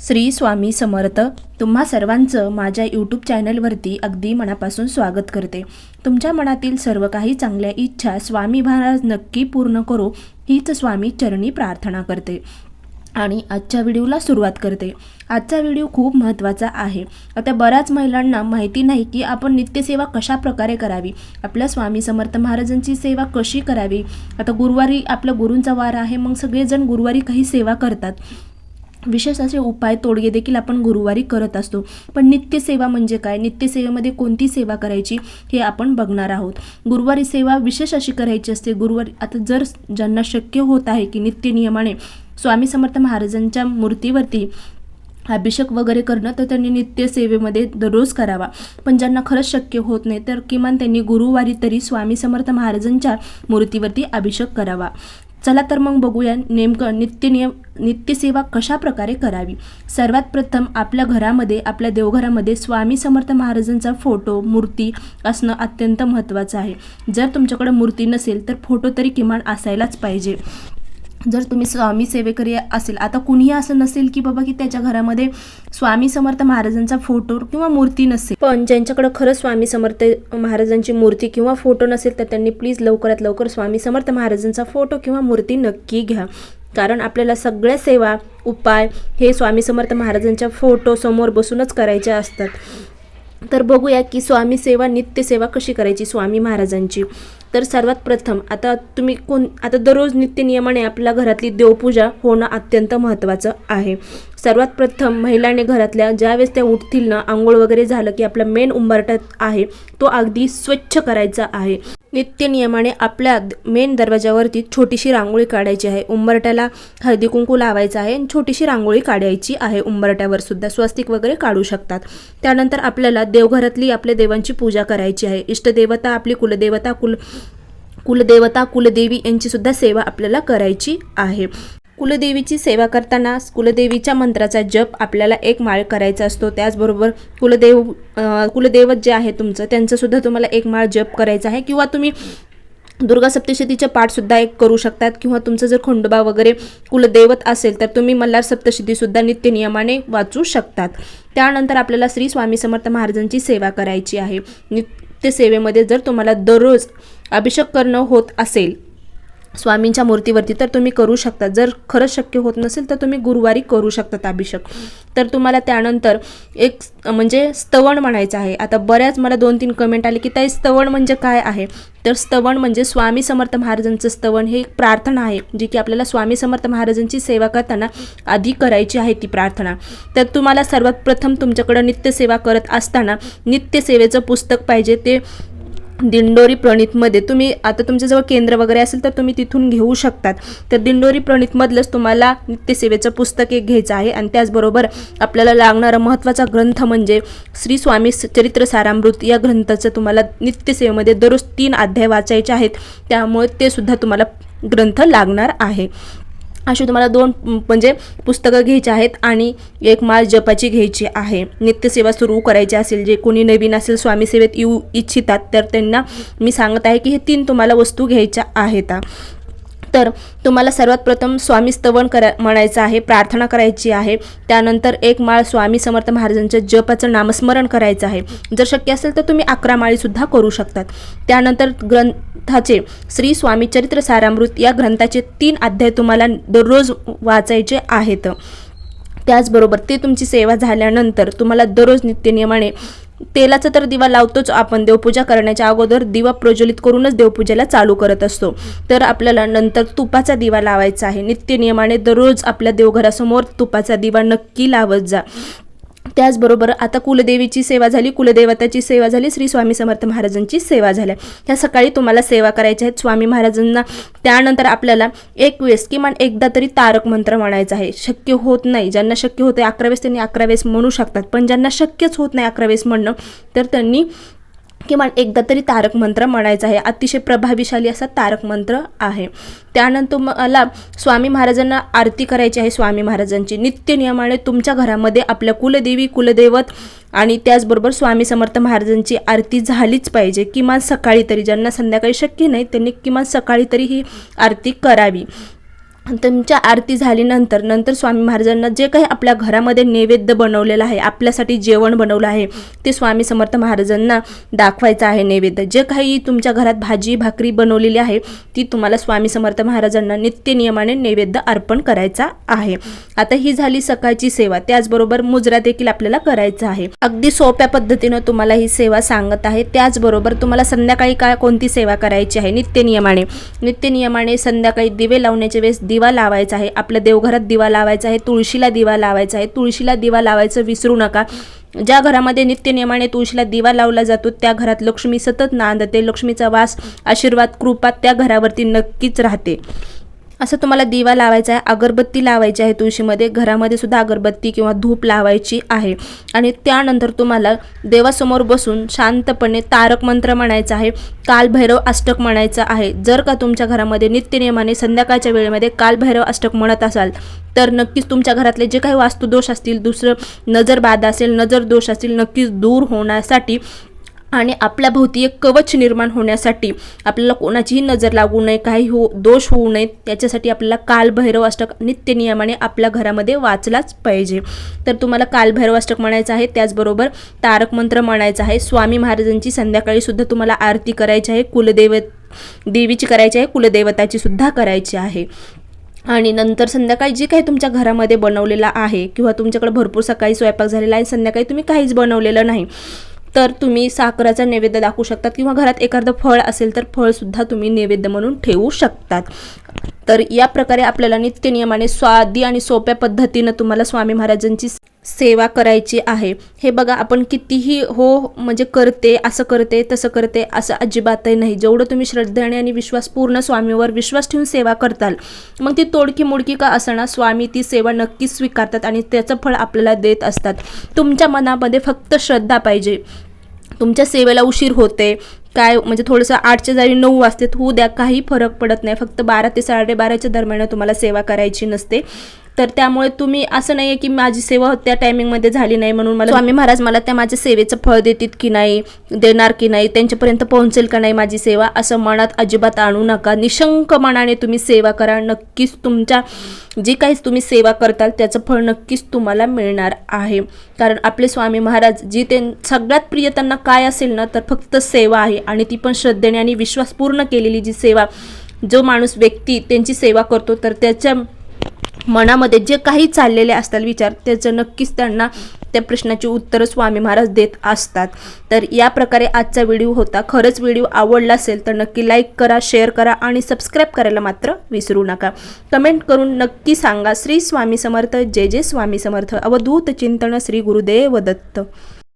श्री स्वामी समर्थ तुम्हा सर्वांचं माझ्या यूट्यूब चॅनलवरती अगदी मनापासून स्वागत करते. तुमच्या मनातील सर्व काही चांगल्या इच्छा स्वामी महाराज नक्की पूर्ण करो हीच स्वामी चरणी प्रार्थना करते. आणि आजच्या व्हिडिओला सुरुवात करते. आजचा व्हिडिओ खूप महत्त्वाचा आहे. आता बऱ्याच महिलांना माहिती नाही की आपण नित्यसेवा कशा प्रकारे करावी? आपल्या स्वामी समर्थ महाराजांची सेवा कशी करावी? आता गुरुवारी आपल्या गुरूंचा वार आहे मग सगळेजण गुरुवारी काही सेवा करतात. विशेष असे उपाय तोडगे देखील आपण गुरुवारी करत असतो. पण नित्यसेवा म्हणजे काय? नित्यसेवेमध्ये कोणती सेवा करायची हे आपण बघणार आहोत. गुरुवारी सेवा विशेष अशी करायची असते. गुरुवारी आता जर ज्यांना शक्य होत आहे की नित्य नियमाने स्वामी समर्थ महाराजांच्या मूर्तीवरती अभिषेक वगैरे करणं तर त्यांनी नित्यसेवेमध्ये दररोज करावा. पण ज्यांना खरंच शक्य होत नाही तर किमान त्यांनी गुरुवारी तरी स्वामी समर्थ महाराजांच्या मूर्तीवरती अभिषेक करावा. चला तर मग बघूया नेमकं नित्य नियम नित्यसेवा कशा प्रकारे करावी. सर्वात प्रथम आपल्या घरामध्ये आपल्या देवघरामध्ये स्वामी समर्थ महाराजांचा फोटो मूर्ती असणं अत्यंत महत्त्वाचं आहे. जर तुमच्याकडे मूर्ती नसेल तर फोटो तरी किमान असायलाच पाहिजे. जर तुम्ही स्वामी सेवेकरी असेल आता कुणीही असं नसेल की बाबा की त्याच्या घरामध्ये स्वामी समर्थ महाराजांचा फोटो किंवा मूर्ती नसेल. पण ज्यांच्याकडे खरं स्वामी समर्थ महाराजांची मूर्ती किंवा फोटो नसेल तर त्यांनी प्लीज लवकरात लवकर स्वामी समर्थ महाराजांचा फोटो किंवा मूर्ती नक्की घ्या. कारण आपल्याला सगळ्या सेवा उपाय हे स्वामी समर्थ महाराजांच्या फोटो समोर बसूनच करायचे असतात. तर बघूया की स्वामी सेवा नित्य सेवा कशी करायची स्वामी महाराजांची? तर सर्वात प्रथम आता तुम्ही कोण आता दररोज नित्य नियमाने आपल्या घरातली देवपूजा होणं अत्यंत महत्त्वाचं आहे. सर्वात प्रथम महिलाने घरातल्या ज्यावेळेस त्या उठतील ना आंघोळ वगैरे झालं की आपला मेन उंबरठ्यात आहे तो अगदी स्वच्छ करायचा आहे. नित्य नियमाने आपल्या मेन दरवाजावरती छोटीशी रांगोळी काढायची आहे. उंबरट्याला हळदी कुंकू लावायचं आहे आणि छोटीशी रांगोळी काढायची आहे. उंबरट्यावर सुद्धा स्वस्तिक वगैरे काढू शकतात. त्यानंतर आपल्याला देवघरातली आपल्या देवांची पूजा करायची आहे. इष्टदेवता आपली कुलदेवता कुल कुलदेवता कुलदेवी यांची सुद्धा सेवा आपल्याला करायची आहे. कुलदेवीची सेवा करताना कुलदेवीच्या मंत्राचा जप आपल्याला एक माळ करायचा असतो. त्याचबरोबर कुलदेव कुलदेवत कुलदैवत जे आहे तुमचं त्यांचंसुद्धा तुम्हाला एक माळ जप करायचा आहे. किंवा तुम्ही दुर्गा सप्तशतीचे पाठसुद्धा एक करू शकतात. किंवा तुमचं जर खंडोबा वगैरे कुलदैवत असेल तर तुम्ही मल्हार सप्तशतीसुद्धा नित्य नियमाने वाचू शकतात. त्यानंतर आपल्याला श्री स्वामी समर्थ महाराजांची सेवा करायची आहे. नित्य सेवेमध्ये जर तुम्हाला दररोज अभिषेक करणं होत असेल स्वामींच्या मूर्तीवरती तर तुम्ही करू शकता. जर खरंच शक्य होत नसेल तर तुम्ही गुरुवारी करू शकतात अभिषेक. तर तुम्हाला त्यानंतर एक म्हणजे स्तवण म्हणायचं आहे. आता बऱ्याच मला दोन तीन कमेंट आले की ताई स्तवण म्हणजे काय आहे? तर स्तवण म्हणजे स्वामी समर्थ महाराजांचं स्तवण हे एक प्रार्थना आहे जी की आपल्याला स्वामी समर्थ महाराजांची सेवा करताना आधी करायची आहे ती प्रार्थना. तर तुम्हाला सर्वात प्रथम तुमच्याकडं नित्यसेवा करत असताना नित्यसेवेचं पुस्तक पाहिजे. ते दिंडोरी प्रणितमध्ये तुम्ही आता तुमच्याजवळ केंद्र वगैरे असेल तर तुम्ही तिथून घेऊ शकतात. तर दिंडोरी प्रणितमधलंच तुम्हाला नित्यसेवेचं पुस्तक एक घ्यायचं आहे आणि त्याचबरोबर आपल्याला लागणारा महत्त्वाचा ग्रंथ म्हणजे श्री स्वामी स- चरित्र सारामृत या ग्रंथाचं तुम्हाला नित्यसेवेमध्ये दररोज तीन अध्याय वाचायचे आहेत. त्यामुळे ते सुद्धा तुम्हाला ग्रंथ लागणार आहे. अशी तुम्हाला दोन म्हणजे पुस्तकं घ्यायची आहेत आणि एक माळ जपाची घ्यायची आहे. नित्यसेवा सुरू करायची असेल जे कोणी नवीन असेल स्वामी सेवेत येऊ इच्छितात तर त्यांना मी सांगत आहे की हे तीन तुम्हाला वस्तू घ्यायच्या आहेत. तर तुम्हाला सर्वात प्रथम स्वामी स्तवन करा म्हणायचं आहे प्रार्थना करायची आहे. त्यानंतर एक माळ स्वामी समर्थ महाराजांच्या जपाचं नामस्मरण करायचं आहे. जर शक्य असेल तर तुम्ही अकरा माळीसुद्धा करू शकतात. त्यानंतर ग्रंथाचे श्री स्वामी चरित्र सारामृत या ग्रंथाचे तीन अध्याय तुम्हाला दररोज वाचायचे आहेत. त्याचबरोबर ते तुमची सेवा झाल्यानंतर तुम्हाला दररोज नित्यनियमाने तेलाचा तर दिवा लावतोच आपण. देवपूजा करण्याच्या अगोदर दिवा प्रज्वलित करूनच देवपूजेला चालू करत असतो. तर आपल्याला नंतर तुपाचा दिवा लावायचा आहे. नित्य नियमाने दररोज आपल्या देवघरासमोर तुपाचा दिवा नक्की लावत जा. त्याचबरोबर आता कुलदेवीची सेवा झाली कुलदेवताची सेवा झाली श्री स्वामी समर्थ महाराजांची सेवा झाल्या ह्या सकाळी तुम्हाला सेवा करायच्या आहेत स्वामी महाराजांना त्यानंतर आपल्याला एक वेळेस किमान एकदा तरी तारक मंत्र म्हणायचा आहे. शक्य होत नाही. ज्यांना शक्य होते अकरा वेळेस त्यांनी अकरा वेळेस म्हणू शकतात. पण ज्यांना शक्यच होत नाही अकरा वेळेस म्हणणं तर त्यांनी किमान एकदा तरी तारक मंत्र म्हणायचा आहे. अतिशय प्रभावीशाली असा तारक मंत्र आहे. त्यानंतर मला स्वामी महाराजांना आरती करायची आहे स्वामी महाराजांची. नित्य नियमाने तुमच्या घरामध्ये आपल्या कुलदेवी कुलदैवत आणि त्याचबरोबर स्वामी समर्थ महाराजांची आरती झालीच पाहिजे. किमान सकाळी तरी ज्यांना संध्याकाळी शक्य नाही त्यांनी किमान सकाळी तरी ही आरती करावी. तुमच्या आरती झाल्यानंतर नंतर स्वामी महाराजांना जे काही आपल्या घरामध्ये नैवेद्य बनवलेलं आहे आपल्यासाठी जेवण बनवलं आहे ते स्वामी समर्थ महाराजांना दाखवायचं आहे नैवेद्य. जे काही तुमच्या घरात भाजी भाकरी बनवलेली आहे ती तुम्हाला स्वामी समर्थ महाराजांना नित्य नियमाने नैवेद्य अर्पण करायचा आहे. आता ही झाली सकाळची सेवा. त्याचबरोबर मुजरा देखील आपल्याला करायचा आहे. अगदी सोप्या पद्धतीनं तुम्हाला ही सेवा सांगत आहे. त्याचबरोबर तुम्हाला संध्याकाळी काय कोणती सेवा करायची आहे? नित्य नियमाने. नित्य नियमाने संध्याकाळी दिवे लावण्याच्या वेळेस दिवा लावायचा आहे आपल्या देवघरात दिवा लावायचा आहे तुळशीला दिवा लावायचा आहे तुळशीला दिवा लावायचं विसरू नका. ज्या घरामध्ये नित्यनियमाने तुळशीला दिवा लावला जातो त्या घरात लक्ष्मी सतत नांदते लक्ष्मीचा वास आशीर्वाद कृपा त्या घरावरती नक्कीच राहते. असं तुम्हाला दिवा लावायचा आहे अगरबत्ती लावायची आहे तुळशीमध्ये घरामध्ये सुद्धा अगरबत्ती किंवा धूप लावायची आहे. आणि त्यानंतर तुम्हाला देवासमोर बसून शांतपणे तारक मंत्र म्हणायचा आहे कालभैरव अष्टक म्हणायचं आहे. जर का तुमच्या घरामध्ये नित्यनियमाने संध्याकाळच्या वेळेमध्ये कालभैरव अष्टक म्हणत असाल तर नक्कीच तुमच्या घरातले जे काही वास्तुदोष असतील दुसरं नजरबाधा असेल नजर दोष असतील नक्कीच दूर होण्यासाठी आणि आपल्या भोवती एक कवच निर्माण होण्यासाठी आपल्याला कोणाचीही नजर लागू नये काही हो दोष होऊ नयेत त्याच्यासाठी आपल्याला कालभैरव अष्टक नित्य नियमाने आपल्या घरामध्ये वाचलाच पाहिजे. तर तुम्हाला कालभैरव अष्टक म्हणायचं आहे त्याचबरोबर तारक मंत्र म्हणायचं आहे. स्वामी महाराजांची संध्याकाळी सुद्धा तुम्हाला आरती करायची आहे कुलदैवत देवीची करायची आहे कुलदैवताची सुद्धा करायची आहे. आणि नंतर संध्याकाळी जे काही तुमच्या घरामध्ये बनवलेलं आहे किंवा तुमच्याकडे भरपूर सकाळी स्वयंपाक झालेला आहे संध्याकाळी तुम्ही काहीच बनवलेलं नाही. तर तुम्ही साखराचा नैवेद्य दाखवू शकतात किंवा घरात एखादं फळ असेल तर फळसुद्धा तुम्ही नैवेद्य म्हणून ठेवू शकतात. तर या प्रकारे आपल्याला नित्य नियमाने स्वादी आणि सोप्या पद्धतीनं तुम्हाला स्वामी महाराजांची सेवा करायची आहे. हे बघा आपण कितीही हो म्हणजे करते असं करते तसं करते असं अजिबातही नाही. जेवढं तुम्ही श्रद्धेने आणि विश्वासपूर्ण स्वामीवर विश्वास ठेवून सेवा करताल मग ती तोडकी मोडकी का असणार स्वामी ती सेवा नक्कीच स्वीकारतात आणि त्याचं फळ आपल्याला देत असतात. तुमच्या मनामध्ये फक्त श्रद्धा पाहिजे. तुमच्या सेवेला उशीर होते काय म्हणजे थोडंसं आठच्या जागी नऊ वाजते होऊ द्या काही फरक पडत नाही. फक्त बारा ते साडेबाराच्या दरम्यान तुम्हाला सेवा करायची नसते. तर त्यामुळे तुम्ही असं नाही आहे की माझी सेवा त्या टायमिंगमध्ये झाली नाही म्हणून मला स्वामी महाराज मला त्या माझ्या सेवेचं फळ देतील की नाही देणार की नाही त्यांच्यापर्यंत पोहोचेल का नाही माझी सेवा असं मनात अजिबात आणू नका. निशंक मनाने तुम्ही सेवा करा. नक्कीच तुमच्या जी काही तुम्ही सेवा करताल त्याचं फळ नक्कीच तुम्हाला मिळणार आहे. कारण आपले स्वामी महाराज जी ते सगळ्यात प्रिय त्यांना काय असेल ना तर फक्त सेवा आहे. आणि ती पण श्रद्धेने आणि विश्वासपूर्ण केलेली जी सेवा जो माणूस व्यक्ती त्यांची सेवा करतो तर त्याच्या मनामध्ये जे काही चाललेले असतात विचार त्याचं नक्कीच त्यांना त्या प्रश्नाची उत्तरं स्वामी महाराज देत असतात. तर या प्रकारे आजचा व्हिडिओ होता. खरंच व्हिडिओ आवडला असेल तर नक्की लाईक करा शेअर करा आणि सबस्क्राईब करायला मात्र विसरू नका. कमेंट करून नक्की सांगा. श्री स्वामी समर्थ. जय जय स्वामी समर्थ. अवधूत चिंतन श्री गुरुदेव दत्त.